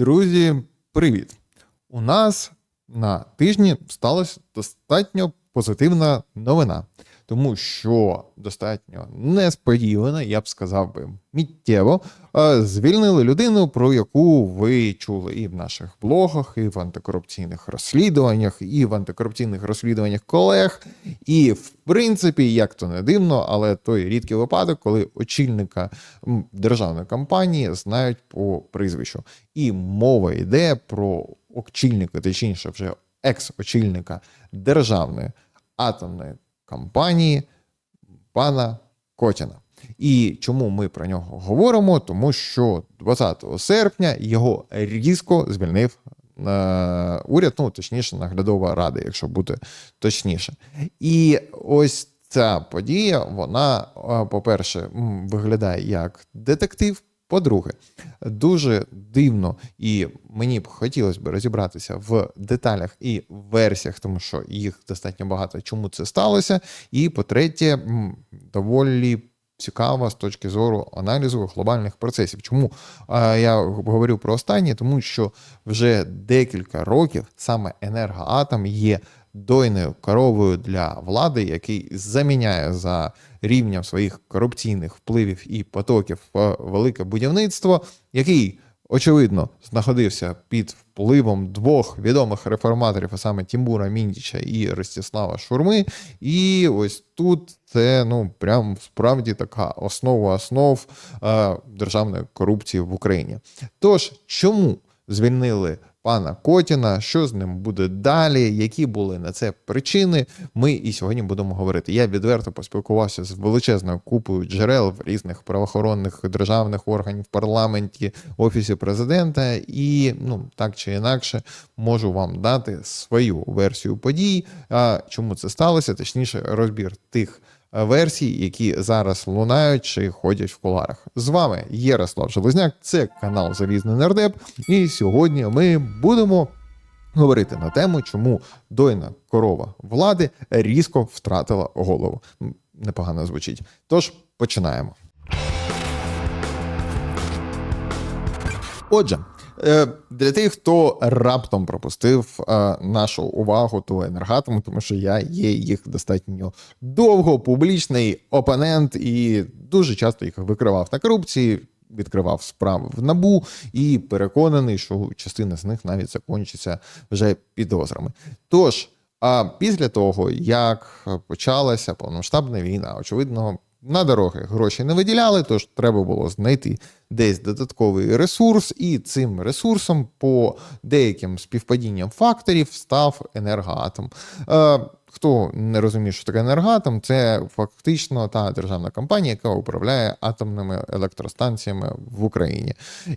Друзі, привіт! У нас на тижні сталася достатньо позитивна новина, тому що достатньо несподівано, я б сказав би, миттєво е, звільнили людину, про яку ви чули і в наших блогах, і в антикорупційних розслідуваннях, і в антикорупційних розслідуваннях колег. І в принципі, як то не дивно, але той рідкий випадок, коли очільника державної компанії знають по прізвищу. І мова йде про очільника, точніше, вже екс-очільника державної атомної компанії пана Котіна. І чому ми про нього говоримо? Тому що 20 серпня його різко звільнив е, уряд, ну точніше, наглядова рада, якщо бути точніше. І ось ця подія, вона, е, по-перше, виглядає як детектив. По-друге, дуже дивно, і мені б хотілося б розібратися в деталях і версіях, тому що їх достатньо багато, чому це сталося. І по-третє, доволі цікаво з точки зору аналізу глобальних процесів. Чому я говорю про останнє? Тому що вже декілька років саме енергоатом є дойною коровою для влади, який заміняє за рівнем своїх корупційних впливів і потоків в велике будівництво, який очевидно знаходився під впливом двох відомих реформаторів, а саме Тімура Міндіча і Ростислава Шурми. І ось тут це ну прям справді така основа основ е, державної корупції в Україні. Тож чому звільнили? Пана Котіна, що з ним буде далі, які були на це причини. Ми і сьогодні будемо говорити. Я відверто поспілкувався з величезною купою джерел в різних правоохоронних державних органів, парламенті, офісі президента, і ну так чи інакше можу вам дати свою версію подій. Чому це сталося? Точніше, розбір тих. Версій, які зараз лунають чи ходять в куларах. З вами Ярослав Железняк, це канал Залізний Нардеп. І сьогодні ми будемо говорити на тему, чому дойна корова влади різко втратила голову. Непогано звучить. Тож починаємо. Отже, е, для тих, хто раптом пропустив е, нашу увагу до енергатому, тому що я є їх достатньо довго публічний опонент і дуже часто їх викривав на корупції. Відкривав справи в набу і переконаний, що частина з них навіть закінчиться вже підозрами. Тож, а після того, як почалася повномасштабна війна, очевидно, на дороги гроші не виділяли, тож треба було знайти десь додатковий ресурс, і цим ресурсом по деяким співпадінням факторів став енергоатом. Е, Хто не розуміє, що таке енергоатом, це фактично та державна компанія, яка управляє атомними електростанціями в Україні.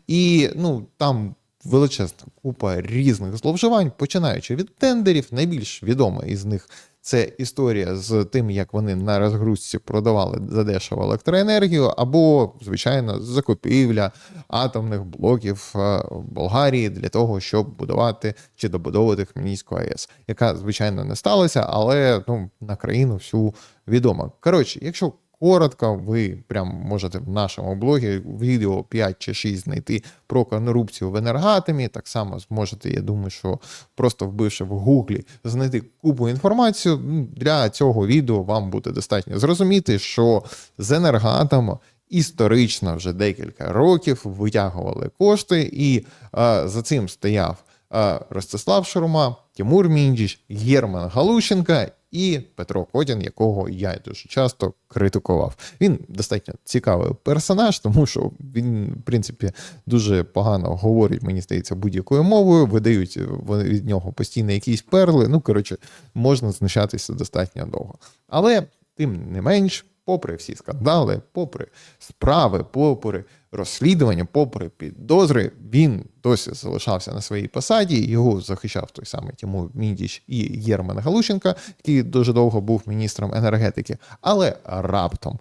І ну там величезна купа різних зловживань, починаючи від тендерів, найбільш відома із них. Це історія з тим, як вони на розгрузці продавали задешево електроенергію, або, звичайно, закупівля атомних блоків е, в Болгарії для того, щоб будувати чи добудовувати Хмельницьку АЕС, яка звичайно не сталася, але ну на країну всю відома. Коротше, якщо коротко, ви прям можете в нашому блогі відео 5 чи 6 знайти про корупцію в енергатомі. Так само зможете, я думаю, що просто вбивши в гуглі, знайти купу інформацію. Ну, Для цього відео вам буде достатньо зрозуміти, що з енергоатому історично вже декілька років витягували кошти, і е, за цим стояв е, Ростислав Шурма, Тимур Міндіч, Герман Галущенка і Петро Кодін, якого я дуже часто критикував. Він достатньо цікавий персонаж, тому що він, в принципі, дуже погано говорить, мені здається, будь-якою мовою. Видають вони від нього постійно якісь перли. Ну, коротше, можна знущатися достатньо довго. Але тим не менш. Попри всі скандали, попри справи, попри розслідування, попри підозри, він досі залишався на своїй посаді. Його захищав той самий Тимур Міндіч і Єрман Галущенка, який дуже довго був міністром енергетики. Але раптом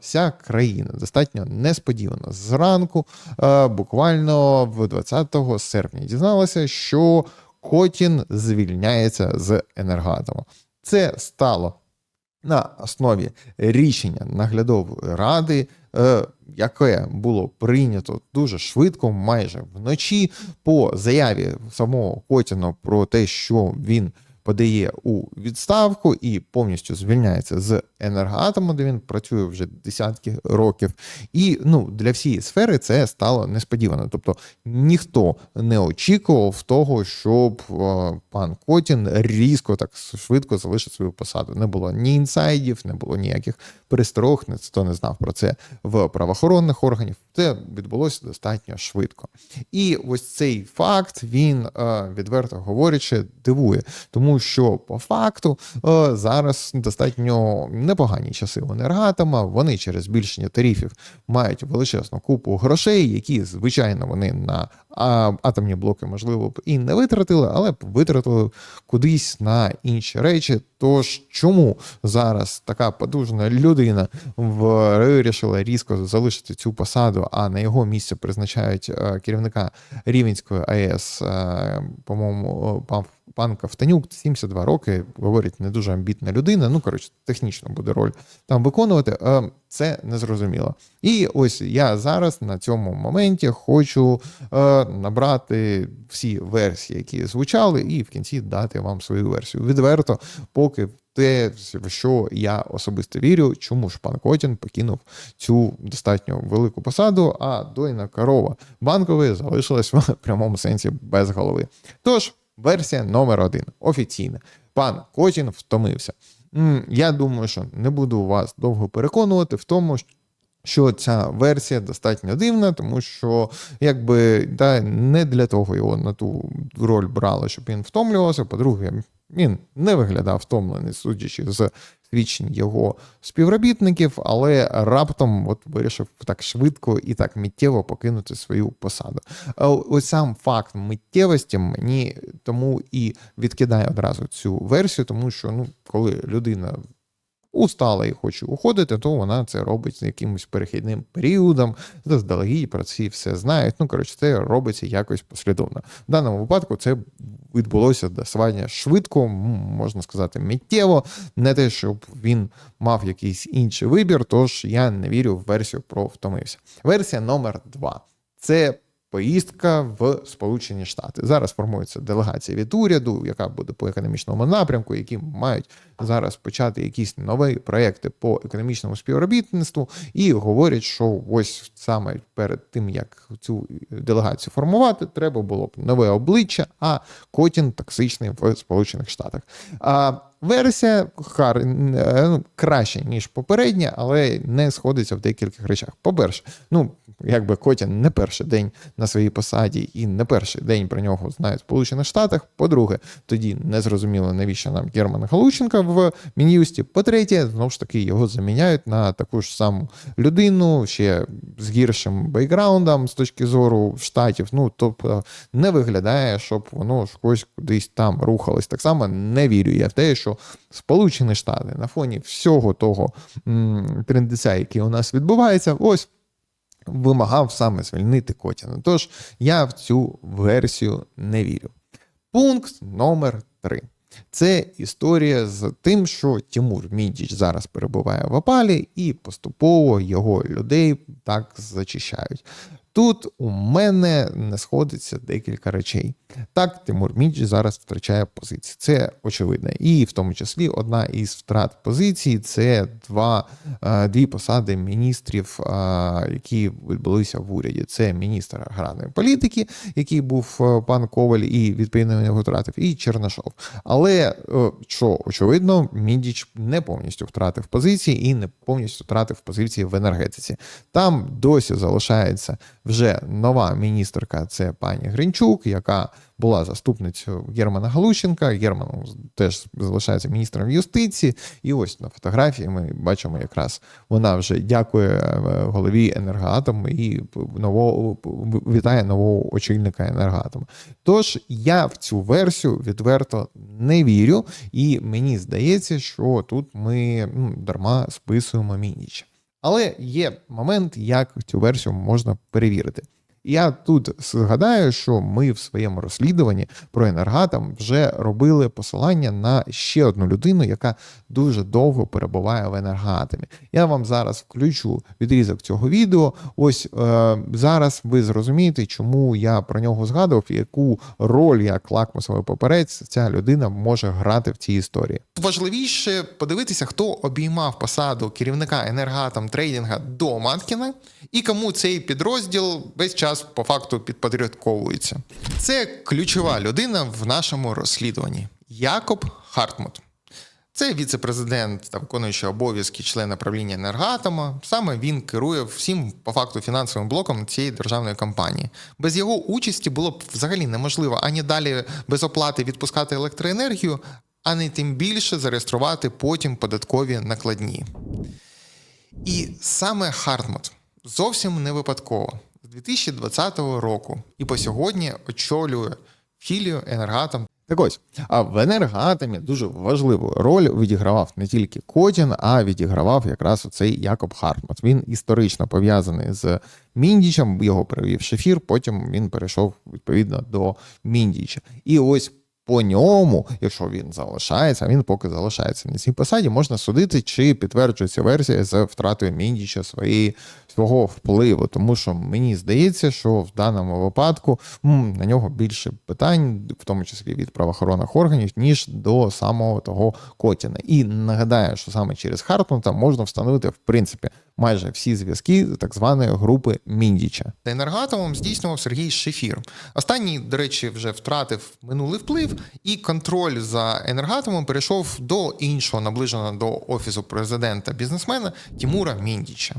вся країна достатньо несподівано зранку, е, буквально в 20 серпня, дізналася, що Котін звільняється з енергоатому. Це стало на основі рішення наглядової ради яке було прийнято дуже швидко, майже вночі, по заяві самого Котіна про те, що він подає у відставку і повністю звільняється з енергоатому, де він працює вже десятки років. І ну, для всієї сфери це стало несподівано. Тобто ніхто не очікував того, щоб е, пан Котін різко так швидко залишив свою посаду. Не було ні інсайдів, не було ніяких пересторог, ніхто не знав про це в правоохоронних органів. Це відбулося достатньо швидко. І ось цей факт він е, відверто говорячи дивує, тому що по факту е, зараз достатньо непогані часи у енергатома. Вони через збільшення тарифів мають величезну купу грошей, які звичайно вони на атомні блоки можливо б і не витратили, але б витратили кудись на інші речі. Тож чому зараз така потужна людина вирішила різко залишити цю посаду, а на його місце призначають е, керівника Рівенської АЕС, е, по-моєму, пан, пан Ковтанюк, 72 роки, говорить, не дуже амбітна людина. Ну, коротше, технічно буде роль там виконувати. Е, Це незрозуміло. І ось я зараз на цьому моменті хочу е, набрати всі версії, які звучали, і в кінці дати вам свою версію. Відверто, поки те, в що я особисто вірю, чому ж пан Котін покинув цю достатньо велику посаду, а дойна корова банкової залишилась в прямому сенсі без голови. Тож, версія номер один офіційна. Пан Котін втомився. Я думаю, що не буду вас довго переконувати в тому, що ця версія достатньо дивна, тому що якби да, не для того його на ту роль брали, щоб він втомлювався. По-друге, він не виглядав втомлений, судячи з свідчень його співробітників, але раптом от вирішив так швидко і так миттєво покинути свою посаду. Ось сам факт миттєвості мені тому і відкидає одразу цю версію, тому що ну, коли людина устала і хоче уходити, то вона це робить з якимось перехідним періодом, заздалегідь про ці все знають. Ну, коротше, це робиться якось послідовно. В даному випадку це відбулося достатньо швидко, можна сказати, миттєво. Не те, щоб він мав якийсь інший вибір, тож я не вірю в версію про втомився. Версія номер два. Це поїздка в Сполучені Штати. Зараз формується делегація від уряду, яка буде по економічному напрямку, які мають зараз почати якісь нові проекти по економічному співробітництву, і говорять, що ось саме перед тим як цю делегацію формувати, треба було б нове обличчя, а Котін токсичний в Сполучених Штатах. А версія хар е, ну, краще ніж попередня, але не сходиться в декількох речах. По-перше, ну якби Котін не перший день на своїй посаді і не перший день про нього знають в Сполучених Штатах. По-друге, тоді не зрозуміло, навіщо нам Герман Галущенка в Мін'юсті. По-третє, знову ж таки його заміняють на таку ж саму людину, ще з гіршим бейкграундом з точки зору штатів. Ну тобто не виглядає, щоб воно щось кудись там рухалось. Так само не вірю я в те, що Сполучені Штати на фоні всього того трендеця, який у нас відбувається, ось вимагав саме звільнити Котіна. Тож я в цю версію не вірю. Пункт номер три. Це історія з тим, що Тимур Мідіч зараз перебуває в опалі, і поступово його людей так зачищають. Тут у мене не сходиться декілька речей. Так, Тимур Мідж зараз втрачає позиції. Це очевидно. І в тому числі одна із втрат позицій це два, е, дві посади міністрів, е, які відбулися в уряді. Це міністр аграрної політики, який був е, пан Коваль, і відповідно його втратив, і Чернашов. Але що очевидно, Мідіч не повністю втратив позиції і не повністю втратив позиції в енергетиці. Там досі залишається вже нова міністерка, це пані Гринчук, яка була заступницею Германа Галущенка. Герман теж залишається міністром юстиції. І ось на фотографії ми бачимо, якраз вона вже дякує е, голові енергоатому і нового вітає нового очільника енергоатому. Тож я в цю версію відверто не вірю, і мені здається, що тут ми ну, дарма списуємо Мініча. Але є момент, як цю версію можна перевірити. Я тут згадаю, що ми в своєму розслідуванні про енергатом вже робили посилання на ще одну людину, яка дуже довго перебуває в енергатомі. Я вам зараз включу відрізок цього відео. Ось е, зараз ви зрозумієте, чому я про нього згадував, яку роль як лакмусовий паперець ця людина може грати в цій історії. Важливіше подивитися, хто обіймав посаду керівника енергатом трейдинга до Маткіна і кому цей підрозділ весь час по факту підпорядковується. Це ключова людина в нашому розслідуванні Якоб Хартмут. Це віце-президент та виконуючий обов'язки члена правління енергатома. Саме він керує всім по факту фінансовим блоком цієї державної компанії. Без його участі було б взагалі неможливо ані далі без оплати відпускати електроенергію, ані тим більше зареєструвати потім податкові накладні. І саме Хартмут зовсім не випадково 2020 року і по сьогодні очолює філію енергатом. Так ось, а в енергатомі дуже важливу роль відігравав не тільки Котін, а відігравав якраз оцей Якоб Хартмут. Він історично пов'язаний з Міндічем, його перевів шефір, потім він перейшов відповідно до Міндіча. І ось по ньому, якщо він залишається, а він поки залишається на цій посаді, можна судити, чи підтверджується версія з втратою Міндіча своєї свого впливу. Тому що мені здається, що в даному випадку м, на нього більше питань, в тому числі від правоохоронних органів, ніж до самого того Котіна. І нагадаю, що саме через Хартмута можна встановити в принципі майже всі зв'язки так званої групи Міндіча. Енергатомом здійснював Сергій Шефір. Останній, до речі, вже втратив минулий вплив, і контроль за енергатомом перейшов до іншого наближеного до офісу президента бізнесмена Тімура Міндіча.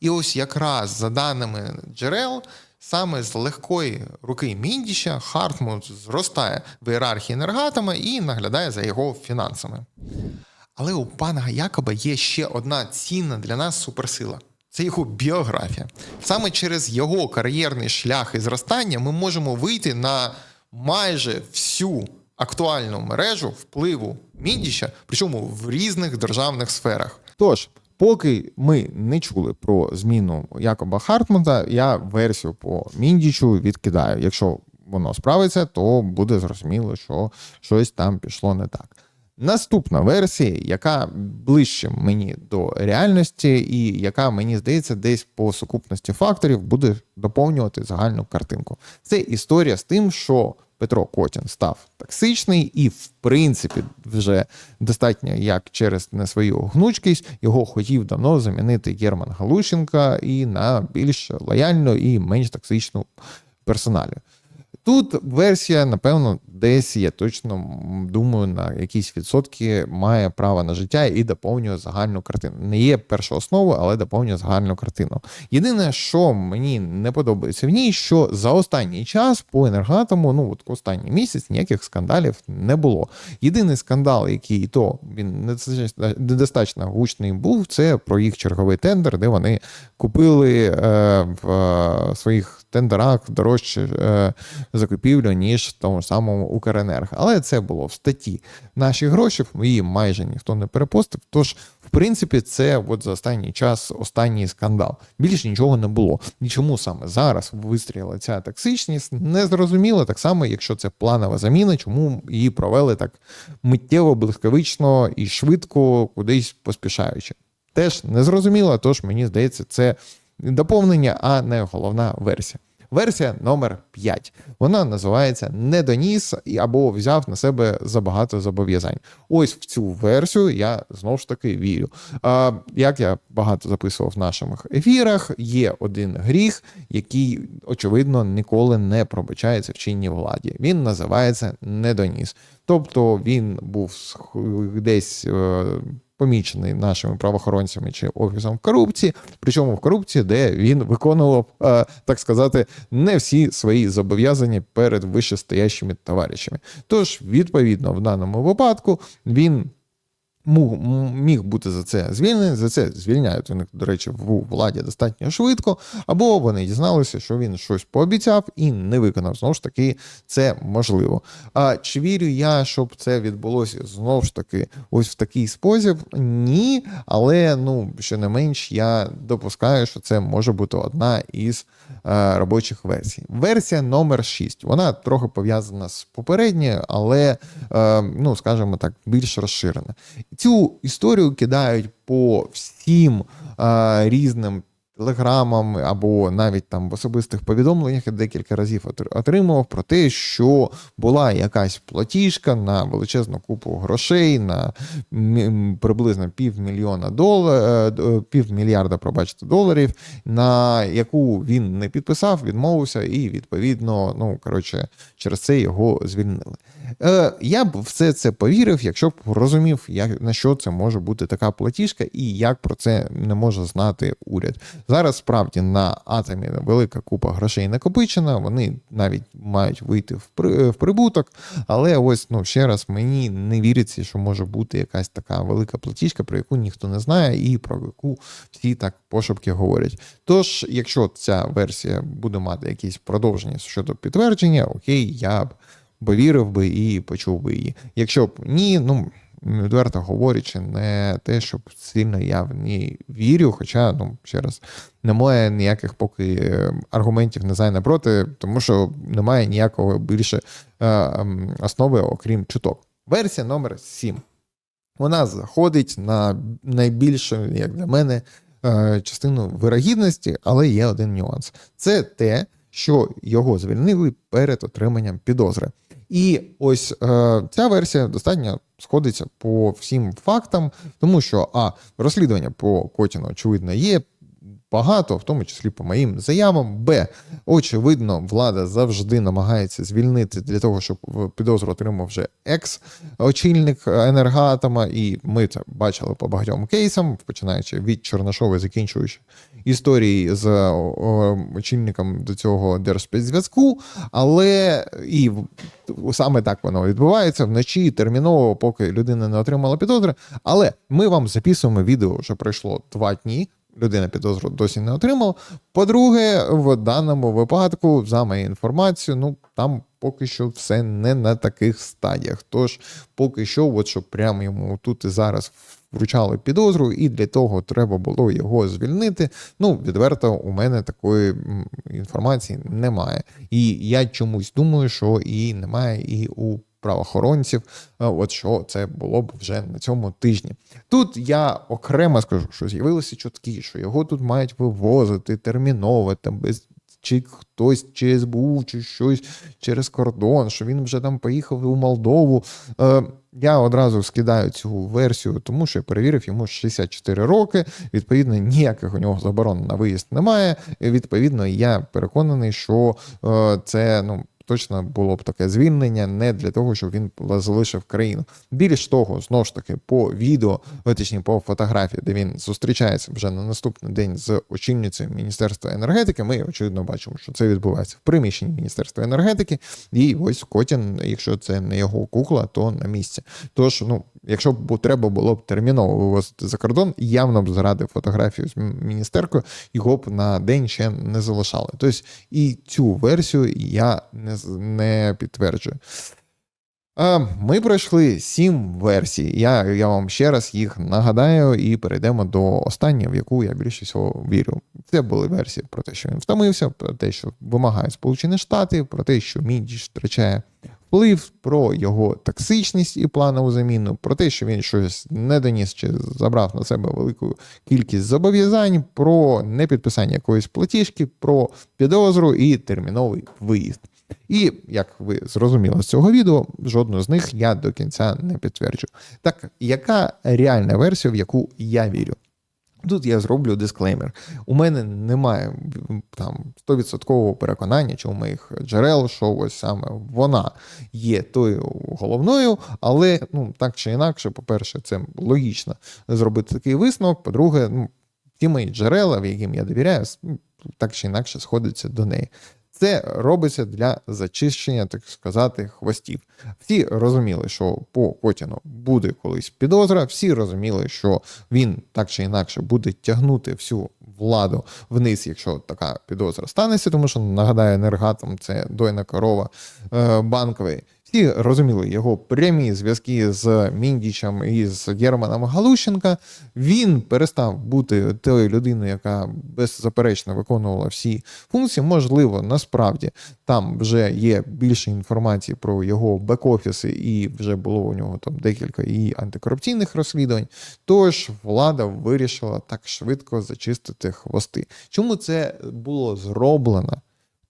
І ось якраз за даними джерел, саме з легкої руки Міндіча Хартмут зростає в ієрархії енергатома і наглядає за його фінансами. Але у пана Якоба є ще одна цінна для нас суперсила. Це його біографія. Саме через його кар'єрний шлях і зростання ми можемо вийти на майже всю актуальну мережу впливу Міндіча, причому в різних державних сферах. Тож, поки ми не чули про зміну Якоба Хартмута, я версію по Міндічу відкидаю. Якщо воно справиться, то буде зрозуміло, що щось там пішло не так. Наступна версія, яка ближче мені до реальності, і яка мені здається, десь по сукупності факторів буде доповнювати загальну картинку. Це історія з тим, що Петро Котін став токсичний, і, в принципі, вже достатньо як через не свою гнучкість його хотів давно замінити Єрман Галущенка і на більш лояльну і менш токсичну персоналю. Тут версія, напевно, десь я точно думаю, на якісь відсотки має право на життя і доповнює загальну картину. Не є перша основа, але доповнює загальну картину. Єдине, що мені не подобається в ній, що за останній час по енергатому, ну от останній місяць, ніяких скандалів не було. Єдиний скандал, який то він недостатньо гучний був, це про їх черговий тендер, де вони купили е, в е, своїх тендерах дорожче е, закупівлю, ніж в тому самому Укренерго. Але це було в статті. Наші гроші її майже ніхто не перепостив. Тож, в принципі, це от за останній час останній скандал. Більше нічого не було. І чому саме зараз вистріла ця токсичність, не зрозуміло. Так само, якщо це планова заміна, чому її провели так миттєво, блискавично і швидко, кудись поспішаючи. Теж не зрозуміло, тож мені здається, це доповнення, а не головна версія. Версія номер 5. Вона називається Не доніс або взяв на себе забагато зобов'язань. Ось в цю версію я знову ж таки вірю. А, Як я багато записував в наших ефірах, є один гріх, який, очевидно, ніколи не пробачається в чинній владі. Він називається недоніс. Тобто він був десь е, помічений нашими правоохоронцями чи офісом корупції, причому в корупції, де він виконував, е, так сказати, не всі свої зобов'язання перед вищестоящими товаришами. Тож, відповідно, в даному випадку він. Му- м- міг бути за це звільнений. За це звільняють них, до речі, в владі достатньо швидко, або вони дізналися, що він щось пообіцяв і не виконав. Знову ж таки, це можливо. А чи вірю я, щоб це відбулося знову ж таки ось в такий спосіб? Ні, але ну менш, я допускаю, що це може бути одна із е, робочих версій. Версія номер 6. Вона трохи пов'язана з попередньою, але е, ну скажімо так, більш розширена. Цю історію кидають по всім е, різним. Телеграмам або навіть там в особистих повідомленнях я декілька разів отр- отримував про те, що була якась платіжка на величезну купу грошей, на приблизно півмільйона доларів, півмільярда, пробачте, доларів, на яку він не підписав, відмовився, і відповідно, ну коротше, через це його звільнили. Е, я б все це повірив, якщо б розумів, як на що це може бути така платіжка, і як про це не може знати уряд. Зараз справді на атомі велика купа грошей накопичена, вони навіть мають вийти в при- в прибуток. Але ось ну ще раз мені не віриться, що може бути якась така велика платіжка, про яку ніхто не знає, і про яку всі так пошепки говорять. Тож, якщо ця версія буде мати якісь продовження щодо підтвердження, окей, я б повірив би і почув би її. Якщо б ні, ну відверто говорячи, не те, щоб сильно я в ній вірю, хоча, ну ще раз, немає ніяких поки е, аргументів не за і проти, тому що немає ніякого більше е, ем, основи, окрім чуток. Версія номер 7. Вона заходить на найбільшу, як для мене, е, частину вирогідності, але є один нюанс. Це те, що його звільнили перед отриманням підозри. І ось е, ця версія достатньо сходиться по всім фактам, тому що а розслідування по Котіну, очевидно, є багато, в тому числі по моїм заявам. Б, очевидно, влада завжди намагається звільнити для того, щоб в підозру отримав вже екс-очільник енергоатома, і ми це бачили по багатьом кейсам, починаючи від Чорношова, закінчуючи історії з о, очільником до цього Держспецзв'язку, але і саме так воно відбувається вночі терміново, поки людина не отримала підозри. Але ми вам записуємо відео, що пройшло два дні. Людина підозру досі не отримала. По-друге, в даному випадку, за мою інформацію, ну там поки що все не на таких стадіях. Тож, поки що, от щоб прямо йому тут і зараз вручали підозру, і для того треба було його звільнити. Ну, відверто, у мене такої інформації немає. І я чомусь думаю, що і немає і у правоохоронців, е, от що це було б вже на цьому тижні. Тут я окремо скажу, що з'явилися чутки, що його тут мають вивозити терміново, там без чи хтось чи СБУ, чи щось через кордон, що він вже там поїхав у Молдову. Е, я одразу скидаю цю версію, тому що я перевірив йому 64 роки. Відповідно, ніяких у нього заборон на виїзд немає. Відповідно, я переконаний, що е, це ну. Точно було б таке звільнення не для того, щоб він залишив країну. Більш того, знову ж таки, по відео, точніше, по фотографії, де він зустрічається вже на наступний день з очільницею Міністерства енергетики, ми очевидно бачимо, що це відбувається в приміщенні Міністерства енергетики. І ось Котін, якщо це не його кукла, то на місці. Тож, ну, якщо б треба було б терміново вивозити за кордон, явно б заради фотографію з міністеркою його б на день ще не залишали. Тобто і цю версію я не, не підтверджую. Ми пройшли сім версій. Я, я вам ще раз їх нагадаю і перейдемо до останньої, в яку я більше всього вірю. Це були версії про те, що він втомився, про те, що вимагають Сполучені Штати, про те, що Мідіч втрачає вплив, про його токсичність і планову заміну, про те, що він щось не доніс чи забрав на себе велику кількість зобов'язань, про непідписання якоїсь платіжки, про підозру і терміновий виїзд. І як ви зрозуміли з цього відео, жодну з них я до кінця не підтверджу. Так, яка реальна версія, в яку я вірю? Тут я зроблю дисклеймер. У мене немає там 100% переконання, чи у моїх джерел, що ось саме вона є тою головною, але ну так чи інакше, по-перше, це логічно зробити такий висновок. По-друге, ну, ті мої джерела, в яким я довіряю, так чи інакше сходяться до неї. Це робиться для зачищення, так сказати, хвостів. Всі розуміли, що по Котіну буде колись підозра. Всі розуміли, що він так чи інакше буде тягнути всю владу вниз, якщо така підозра станеться. Тому що нагадаю, енергатом це дойна корова е, банковий. Всі розуміли його прямі зв'язки з Міндічем і з Германом Галущенка. Він перестав бути тою людиною, яка беззаперечно виконувала всі функції. Можливо, насправді там вже є більше інформації про його бек-офіси, і вже було у нього там декілька і антикорупційних розслідувань. Тож влада вирішила так швидко зачистити хвости. Чому це було зроблено?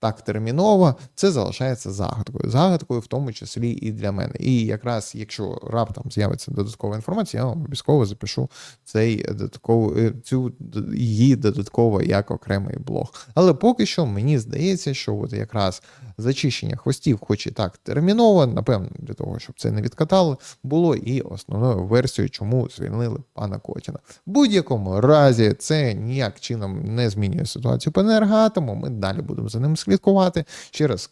Так терміново, це залишається загадкою. Загадкою, в тому числі і для мене. І якраз якщо раптом з'явиться додаткова інформація, я вам обов'язково запишу цей додаткову цю її додатково як окремий блог. Але поки що мені здається, що от якраз зачищення хвостів, хоч і так терміново, напевно, для того, щоб це не відкатали, було і основною версією, чому звільнили пана Котіна. В будь-якому разі це ніяк чином не змінює ситуацію по енергоатому. Ми далі будемо за ним слідкувати. Ще раз,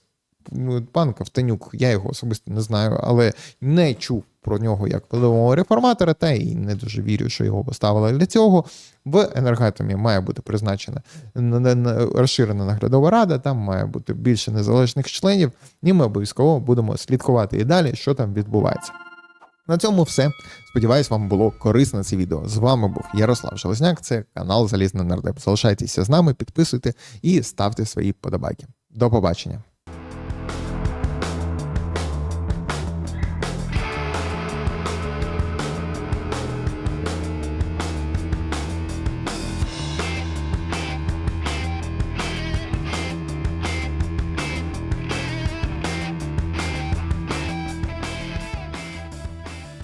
ну, пан Ковтанюк, я його особисто не знаю, але не чув про нього як впливового реформатора, та і не дуже вірю, що його поставили для цього. В енергатомі має бути призначена розширена наглядова рада, там має бути більше незалежних членів, і ми обов'язково будемо слідкувати і далі, що там відбувається. На цьому все. Сподіваюсь, вам було корисно це відео. З вами був Ярослав Железняк, це канал Залізний Нардеп. Залишайтеся з нами, підписуйте і ставте свої подобайки. До побачення.